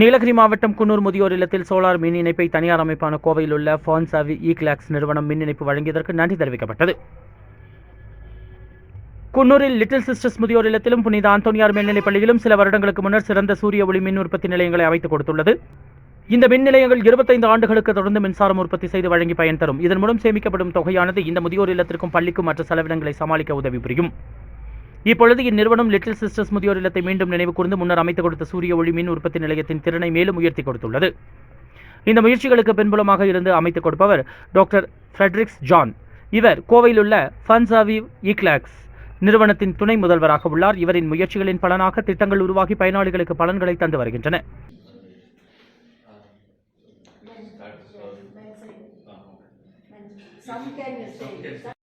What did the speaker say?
நீலகிரி மாவட்டம் குன்னூர் முதியோர் இல்லத்தில் சோலார் மின் இணைப்பை தனியார் அமைப்பான கோவையில் உள்ள ஃபான்சாவி இ கிளாக்ஸ் நிறுவனம் மின் இணைப்பு வழங்கியதற்கு நன்றி தெரிவிக்கப்பட்டது. குன்னூரில் லிட்டில் சிஸ்டர்ஸ் முதியோர் இல்லத்திலும் புனித ஆந்தோனியார் மேல்நிலைப் பள்ளியிலும் சில வருடங்களுக்கு முன்னர் சிறந்த சூரிய ஒளி மின் உற்பத்தி நிலையங்களை அமைத்துக் கொடுத்துள்ளது. இந்த மின் நிலையங்கள் இருபத்தைந்து ஆண்டுகளுக்கு தொடர்ந்து மின்சாரம் உற்பத்தி செய்து வழங்கி பயன் தரும். இதன் மூலம் சேமிக்கப்படும் தொகையானது இந்த முதியோர் இல்லத்திற்கும் பள்ளிக்கும் மற்ற செலவினங்களை சமாளிக்க உதவி புரியும். இப்பொழுது இந்நிறுவனம் லிட்டில் சிஸ்டர்ஸ் முதியோர் இல்லத்தை மீண்டும் நினைவு கூர்ந்து முன்னர் அமைத்துக் கொடுத்த சூரிய ஒளி மின் உற்பத்தி நிலையத்தின் திறனை மேலும் உயர்த்தி கொடுத்துள்ளது. இந்த முயற்சிகளுக்கு பின்புலமாக இருந்து அமைத்துக் கொடுப்பவர் டாக்டர் ஃப்ரெட்ரிக்ஸ் ஜான் இவர் கோவையில் உள்ள ஃபன்சாவி இக்லாக்ஸ் நிறுவனத்தின் துணை முதல்வராக உள்ளார். இவரின் முயற்சிகளின் பலனாக திட்டங்கள் உருவாகி பயனாளிகளுக்கு பலன்களை தந்து வருகின்றன. Some can say.